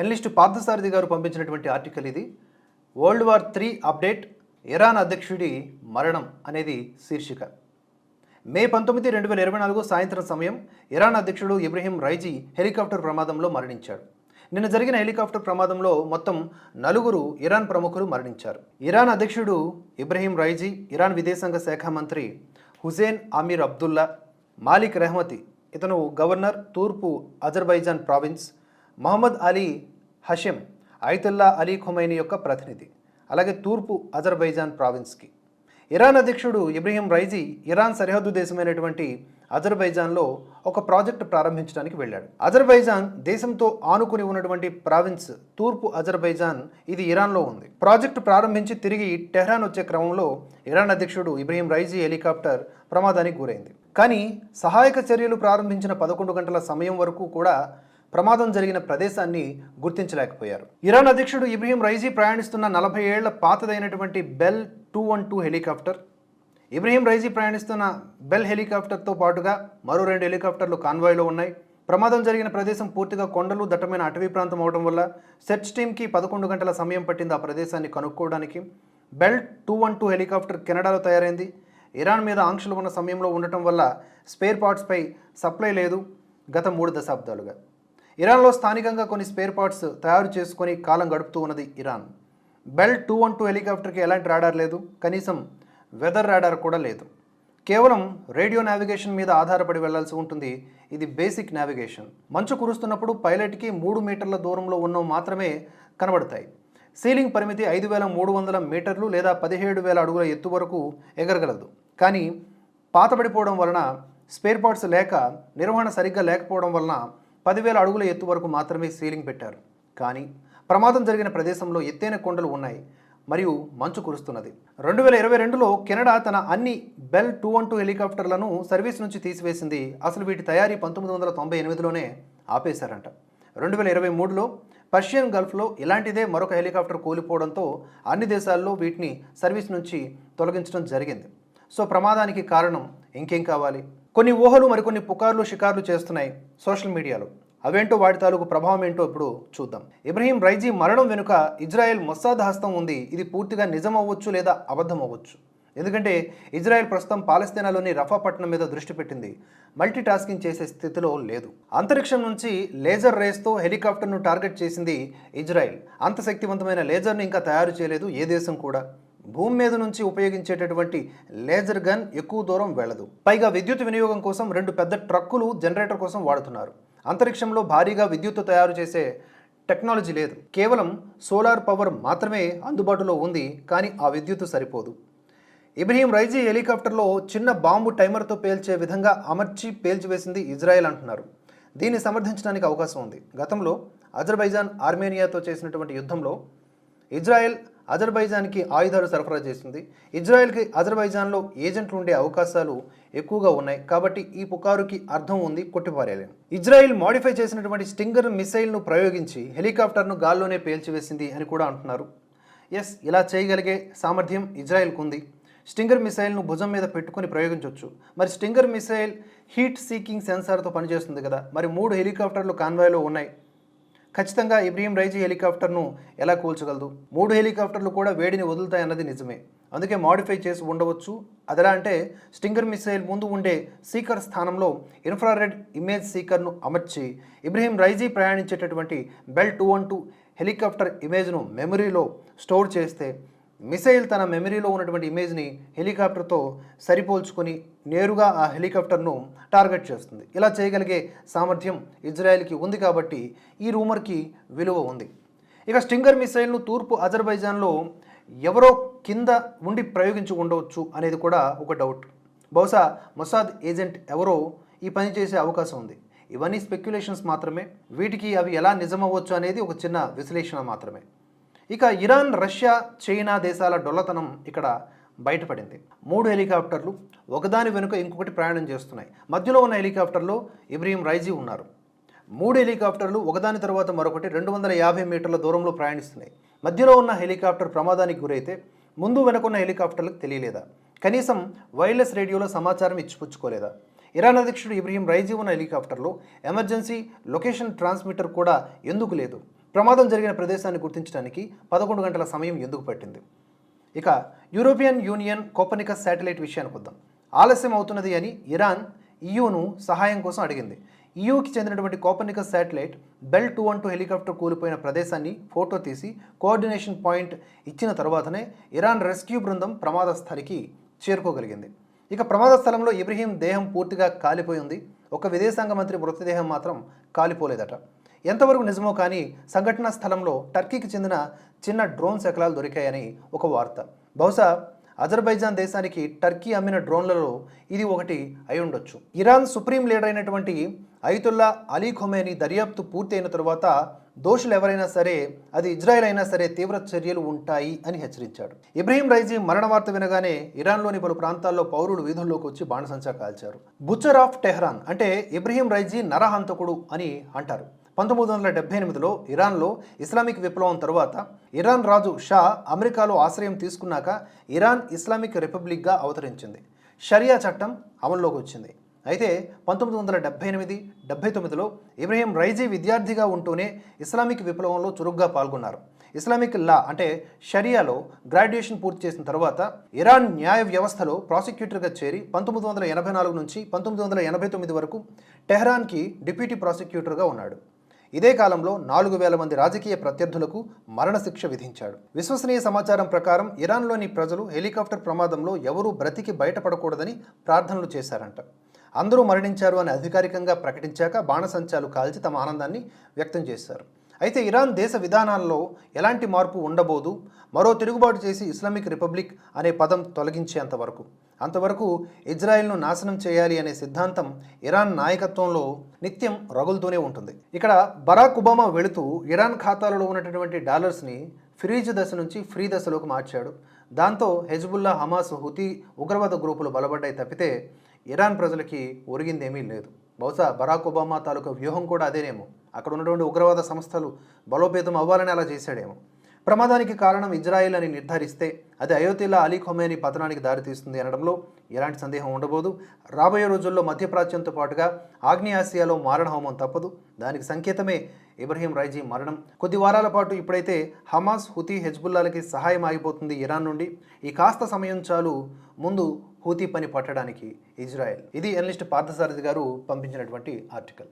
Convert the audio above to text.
Analyst Parthasarathi గారు పంపించినటువంటి article ఇది. World war three update Iran అధ్యక్షుడి మరణం అనేది శీర్షిక. మే పంతొమ్మిది రెండు వేల ఇరవై నాలుగు సాయంత్రం సమయం ఇరాన్ అధ్యక్షుడు ఇబ్రహీం రైజీ హెలికాప్టర్ ప్రమాదంలో మరణించాడు నిన్న జరిగిన హెలికాప్టర్ ప్రమాదంలో మొత్తం నలుగురు ఇరాన్ ప్రముఖులు మరణించారు. ఇరాన్ అధ్యక్షుడు ఇబ్రహీం రైజీ ఇరాన్ విదేశాంగ శాఖ మంత్రి Hossein Amir Abdullah Malek Rahmati ఇతను గవర్నర్ తూర్పు Azerbaijan province Mohammad Ali Hashem Ayatollah Ali Khomeini యొక్క ప్రతినిధి. అలాగే తూర్పు అజర్బైజాన్ ప్రావిన్స్కి. ఇరాన్ అధ్యక్షుడు ఇబ్రహీం రైజీ ఇరాన్ సరిహద్దు దేశమైనటువంటి అజర్బైజాన్లో ఒక ప్రాజెక్టు ప్రారంభించడానికి వెళ్ళాడు. అజర్బైజాన్ దేశంతో ఆనుకుని ఉన్నటువంటి ప్రావిన్స్ తూర్పు అజర్బైజాన్ ఇది ఇరాన్లో ఉంది. ప్రాజెక్టు ప్రారంభించి తిరిగి టెహ్రాన్ వచ్చే క్రమంలో ఇరాన్ అధ్యక్షుడు ఇబ్రహీం రైజీ హెలికాప్టర్ ప్రమాదానికి గురైంది. కానీ సహాయక చర్యలు ప్రారంభించిన పదకొండు గంటల సమయం వరకు కూడా ప్రమాదం జరిగిన ప్రదేశాన్ని గుర్తించలేకపోయారు. ఇరాన్ అధ్యక్షుడు ఇబ్రహీం రైజీ ప్రయాణిస్తున్న నలభై ఏళ్ళ పాతదైనటువంటి bell two one two helicopter. Ebrahim Raisi ప్రయాణిస్తున్న బెల్ హెలికాప్టర్తో పాటుగా మరో రెండు హెలికాప్టర్లు కాన్వాయ్లో ఉన్నాయి. ప్రమాదం జరిగిన ప్రదేశం పూర్తిగా కొండలు దట్టమైన అటవీ ప్రాంతం అవడం వల్ల సెర్చ్ టీమ్కి పదకొండు గంటల సమయం పట్టింది ఆ ప్రదేశాన్ని కనుక్కోవడానికి. Bell two one two helicopter కెనడాలో తయారైంది. ఇరాన్ మీద ఆంక్షలు ఉన్న సమయంలో ఉండటం వల్ల స్పేర్ పార్ట్స్పై సప్లై లేదు గత మూడు దశాబ్దాలుగా. ఇరాన్లో స్థానికంగా కొన్ని స్పేర్ పార్ట్స్ తయారు చేసుకొని కాలం గడుపుతూ ఉన్నది Iran. Bell two one two హెలికాప్టర్కి ఎలాంటి రాడార్ లేదు కనీసం వెదర్ రాడార్ కూడా లేదు. కేవలం రేడియో నావిగేషన్ మీద ఆధారపడి వెళ్ళాల్సి ఉంటుంది ఇది బేసిక్ నావిగేషన్ మంచు కురుస్తున్నప్పుడు పైలట్కి మూడు మీటర్ల దూరంలో ఉన్నవి మాత్రమే కనబడతాయి. సీలింగ్ పరిమితి ఐదు వేల మూడు వందల మీటర్లు లేదా పదిహేడు వేల అడుగుల ఎత్తు వరకు ఎగరగలదు. కానీ పాతబడిపోవడం వలన స్పేర్ పార్ట్స్ లేక నిర్వహణ సరిగ్గా లేకపోవడం వలన పదివేల అడుగుల ఎత్తు వరకు మాత్రమే సీలింగ్ పెట్టారు. కానీ ప్రమాదం జరిగిన ప్రదేశంలో ఎత్తైన కొండలు ఉన్నాయి. మరియు మంచు కురుస్తున్నది. రెండు వేల ఇరవై రెండులో కెనడా తన అన్ని బెల్ టూ వన్ టూ హెలికాప్టర్లను సర్వీస్ నుంచి తీసివేసింది. అసలు వీటి తయారీ పంతొమ్మిది వందల తొంభై ఎనిమిదిలోనే ఆపేశారంట. రెండు వేల ఇరవై మూడులో పర్షియన్ గల్ఫ్లో ఇలాంటిదే మరొక హెలికాప్టర్ కూలిపోవడంతో అన్ని దేశాల్లో వీటిని సర్వీస్ నుంచి తొలగించడం జరిగింది. సో ప్రమాదానికి కారణం ఇంకేం కావాలి? కొన్ని ఊహలు మరికొన్ని పుకార్లు షికార్లు చేస్తున్నాయి సోషల్ మీడియాలో. అవేంటో వాటి తాలూకు ప్రభావం ఏంటో ఇప్పుడు చూద్దాం. ఇబ్రహీం రైజీ మరణం వెనుక ఇజ్రాయెల్ మొస్సాద్ హస్తం ఉంది. ఇది పూర్తిగా నిజం అవ్వచ్చు లేదా అబద్ధం అవ్వచ్చు ఎందుకంటే ఇజ్రాయెల్ ప్రస్తుతం పాలస్తీనాలోని రఫా పట్టణం మీద దృష్టి పెట్టింది. మల్టీ టాస్కింగ్ చేసే స్థితిలో లేదు. అంతరిక్షం నుంచి లేజర్ రేస్తో హెలికాప్టర్ను టార్గెట్ చేసింది ఇజ్రాయెల్. అంత శక్తివంతమైన లేజర్ని ఇంకా తయారు చేయలేదు ఏ దేశం కూడా. భూమి మీద నుంచి ఉపయోగించేటటువంటి లేజర్ గన్ ఎక్కువ దూరం వెళ్ళదు. పైగా విద్యుత్ వినియోగం కోసం రెండు పెద్ద ట్రక్కులు జనరేటర్ కోసం వాడుతున్నారు. అంతరిక్షంలో భారీగా విద్యుత్ తయారు చేసే టెక్నాలజీ లేదు. కేవలం సోలార్ పవర్ మాత్రమే అందుబాటులో ఉంది కానీ ఆ విద్యుత్ సరిపోదు. ఇబ్రహీం రైజీ హెలికాప్టర్లో చిన్న బాంబు టైమర్తో పేల్చే విధంగా అమర్చి పేల్చివేసింది ఇజ్రాయెల్ అంటున్నారు. దీన్ని సమర్థించడానికి అవకాశం ఉంది. గతంలో అజర్బైజాన్ ఆర్మేనియాతో చేసినటువంటి యుద్ధంలో ఇజ్రాయెల్ అజర్బైజాన్కి ఆయుధాలు సరఫరా చేసింది ఇజ్రాయెల్కి అజర్బైజాన్లో ఏజెంట్లు ఉండే అవకాశాలు ఎక్కువగా ఉన్నాయి. కాబట్టి ఈ పుకారుకి అర్థం ఉంది. కొట్టిపారేలేను ఇజ్రాయెల్ మాడిఫై చేసినటువంటి స్టింగర్ మిసైల్ను ప్రయోగించి హెలికాప్టర్ను గాల్లోనే పేల్చివేసింది అని కూడా అంటున్నారు. ఎస్ ఇలా చేయగలిగే సామర్థ్యం ఇజ్రాయెల్కు ఉంది. స్టింగర్ మిసైల్ను భుజం మీద పెట్టుకొని ప్రయోగించవచ్చు మరి స్టింగర్ మిసైల్ హీట్ సీకింగ్ సెన్సార్తో పనిచేస్తుంది కదా. మరి మూడు హెలికాప్టర్లు కాన్వాయ్లో ఉన్నాయి. ఖచ్చితంగా ఇబ్రహీం రైజీ హెలికాప్టర్ను ఎలా కూల్చగలదు? మూడు హెలికాప్టర్లు కూడా వేడిని వదులుతాయన్నది నిజమే. అందుకే మాడిఫై చేసి ఉండవచ్చు. అదెలా అంటే స్టింగర్ మిసైల్ ముందు ఉండే సీకర్ స్థానంలో ఇన్ఫ్రారెడ్ ఇమేజ్ సీకర్ను అమర్చి Ibrahim Raisi ప్రయాణించేటటువంటి bell two one two helicopter ఇమేజ్ను మెమరీలో స్టోర్ చేస్తే మిసైల్ తన మెమరీలో ఉన్నటువంటి ఇమేజ్ని హెలికాప్టర్తో సరిపోల్చుకొని నేరుగా ఆ హెలికాప్టర్ను టార్గెట్ చేస్తుంది. ఇలా చేయగలిగే సామర్థ్యం ఇజ్రాయెల్కి ఉంది కాబట్టి ఈ రూమర్కి విలువ ఉంది. ఇక స్టింగర్ మిసైల్ను తూర్పు అజర్బైజాన్లో ఎవరో కింద ఉండి ప్రయోగించి ఉండవచ్చు అనేది కూడా ఒక డౌట్. బహుశా మొసాద్ ఏజెంట్ ఎవరో ఈ పని చేసే అవకాశం ఉంది. ఇవన్నీ స్పెక్యులేషన్స్ మాత్రమే. వీటికి అవి ఎలా నిజమవ్వచ్చు అనేది ఒక చిన్న విశ్లేషణ మాత్రమే. ఇక ఇరాన్ రష్యా చైనా దేశాల డొల్లతనం ఇక్కడ బయటపడింది. మూడు హెలికాప్టర్లు ఒకదాని వెనుక ఇంకొకటి ప్రయాణం చేస్తున్నాయి. మధ్యలో ఉన్న హెలికాప్టర్లో ఇబ్రహీం రైజీ ఉన్నారు. మూడు హెలికాప్టర్లు ఒకదాని తర్వాత మరొకటి రెండు వందల యాభై మీటర్ల దూరంలో ప్రయాణిస్తున్నాయి. మధ్యలో ఉన్న హెలికాప్టర్ ప్రమాదానికి గురైతే ముందు వెనుకున్న హెలికాప్టర్లకు తెలియలేదా? కనీసం వైర్లెస్ రేడియోలో సమాచారం ఇచ్చిపుచ్చుకోలేదా? ఇరాన్ అధ్యక్షుడు ఇబ్రహీం రైజీ ఉన్న హెలికాప్టర్లో ఎమర్జెన్సీ లొకేషన్ ట్రాన్స్మిటర్ కూడా ఎందుకు లేదు? ప్రమాదం జరిగిన ప్రదేశాన్ని గుర్తించడానికి పదకొండు గంటల సమయం ఎందుకు పట్టింది? ఇక యూరోపియన్ యూనియన్ కోపనికస్ శాటిలైట్ విషయానికి వద్దాం. ఆలస్యం అవుతున్నది అని ఇరాన్ ఈయూను సహాయం కోసం అడిగింది. ఈయూకి చెందినటువంటి Copernicus satellite bell two one two helicopter కూలిపోయిన ప్రదేశాన్ని ఫోటో తీసి కోఆర్డినేషన్ పాయింట్ ఇచ్చిన తర్వాతనే ఇరాన్ రెస్క్యూ బృందం ప్రమాద స్థలికి చేరుకోగలిగింది. ఇక ప్రమాద స్థలంలో ఇబ్రహీం దేహం పూర్తిగా కాలిపోయి ఉంది. ఒక విదేశాంగ మంత్రి మృతదేహం మాత్రం కాలిపోలేదట. ఎంతవరకు నిజమో కానీ సంఘటనా స్థలంలో టర్కీకి చెందిన చిన్న డ్రోన్ శకలాలు దొరికాయని ఒక వార్త. బహుశా అజర్బైజాన్ దేశానికి టర్కీ అమ్మిన డ్రోన్లలో ఇది ఒకటి అయి ఉండొచ్చు. ఇరాన్ సుప్రీం లీడర్ అయినటువంటి అయితుల్లా అలీ ఖొమేని దర్యాప్తు పూర్తయిన తరువాత దోషులు ఎవరైనా సరే అది ఇజ్రాయెల్ అయినా సరే తీవ్ర చర్యలు ఉంటాయి అని హెచ్చరించాడు. ఇబ్రహీం రైజీ మరణ వార్త వినగానే ఇరాన్లోని పలు ప్రాంతాల్లో పౌరులు వీధుల్లోకి వచ్చి బాణసంచా కాల్చారు. బుచ్చర్ ఆఫ్ టెహ్రాన్ అంటే ఇబ్రహీం రైజీ నరహంతకుడు అని అంటారు. పంతొమ్మిది వందల డెబ్బై ఎనిమిదిలో ఇరాన్లో ఇస్లామిక్ విప్లవం తరువాత ఇరాన్ రాజు షా అమెరికాలో ఆశ్రయం తీసుకున్నాక ఇరాన్ ఇస్లామిక్ రిపబ్లిక్గా అవతరించింది. షరియా చట్టం అమల్లోకి వచ్చింది. అయితే పంతొమ్మిది వందల డెబ్బై ఎనిమిది డెబ్బై తొమ్మిదిలో ఇబ్రహీం రైజీ విద్యార్థిగా ఉంటూనే ఇస్లామిక్ విప్లవంలో చురుగ్గా పాల్గొన్నారు. ఇస్లామిక్ లా అంటే షరియాలో గ్రాడ్యుయేషన్ పూర్తి చేసిన తర్వాత ఇరాన్ న్యాయ వ్యవస్థలో ప్రాసిక్యూటర్గా చేరి పంతొమ్మిది వందల ఎనభై నాలుగు నుంచి పంతొమ్మిది వందల ఎనభై తొమ్మిది వరకు టెహ్రాన్కి డిప్యూటీ ప్రాసిక్యూటర్గా ఉన్నాడు. ఇదే కాలంలో నాలుగు వేల మంది రాజకీయ ప్రత్యర్థులకు మరణశిక్ష విధించాడు. విశ్వసనీయ సమాచారం ప్రకారం ఇరాన్లోని ప్రజలు హెలికాప్టర్ ప్రమాదంలో ఎవరూ బ్రతికి బయటపడకూడదని ప్రార్థనలు చేశారంట. అందరూ మరణించారు అని అధికారికంగా ప్రకటించాక బాణసంచాలు కాల్చి తమ ఆనందాన్ని వ్యక్తం చేశారు. అయితే ఇరాన్ దేశ విధానాల్లో ఎలాంటి మార్పు ఉండబోదు మరో తిరుగుబాటు చేసి ఇస్లామిక్ రిపబ్లిక్ అనే పదం తొలగించేంత వరకు. అంతవరకు ఇజ్రాయెల్ను నాశనం చేయాలి అనే సిద్ధాంతం ఇరాన్ నాయకత్వంలో నిత్యం రగులుతూనే ఉంటుంది. ఇక్కడ బరాక్ ఒబామా వెళుతూ ఇరాన్ ఖాతాలలో ఉన్నటువంటి డాలర్స్ని ఫ్రీజ్ దశ నుంచి ఫ్రీ దశలోకి మార్చాడు. దాంతో హెజ్బుల్లా హమాస్ హుతీ ఉగ్రవాద గ్రూపులు బలపడ్డాయి తప్పితే ఇరాన్ ప్రజలకి ఒరిగిందేమీ లేదు. బహుశా బరాక్ ఒబామా తాలూకా వ్యూహం కూడా అదేనేమో. అక్కడ ఉన్నటువంటి ఉగ్రవాద సంస్థలు బలోపేతం అవ్వాలని అలా చేశాడేమో. ప్రమాదానికి కారణం ఇజ్రాయెల్ అని నిర్ధారిస్తే అది అయోధ్యలో అలీ ఖొమేని పతనానికి దారితీస్తుంది అనడంలో ఎలాంటి సందేహం ఉండబోదు. రాబోయే రోజుల్లో మధ్యప్రాచ్యంతో పాటుగా ఆగ్నేయాసియాలో మారణ హోమం తప్పదు. దానికి సంకేతమే ఇబ్రహీం రైజీ మరణం. కొద్ది వారాల పాటు ఇప్పుడైతే హమాస్ హుతీ హెజ్బుల్లాలకి సహాయం ఆగిపోతుంది ఇరాన్ నుండి. ఈ కాస్త సమయం చాలు ముందు హూతీ పని పట్టడానికి ఇజ్రాయెల్. ఇది ఎనలిస్ట్ పార్థసారథి గారు పంపించినటువంటి ఆర్టికల్.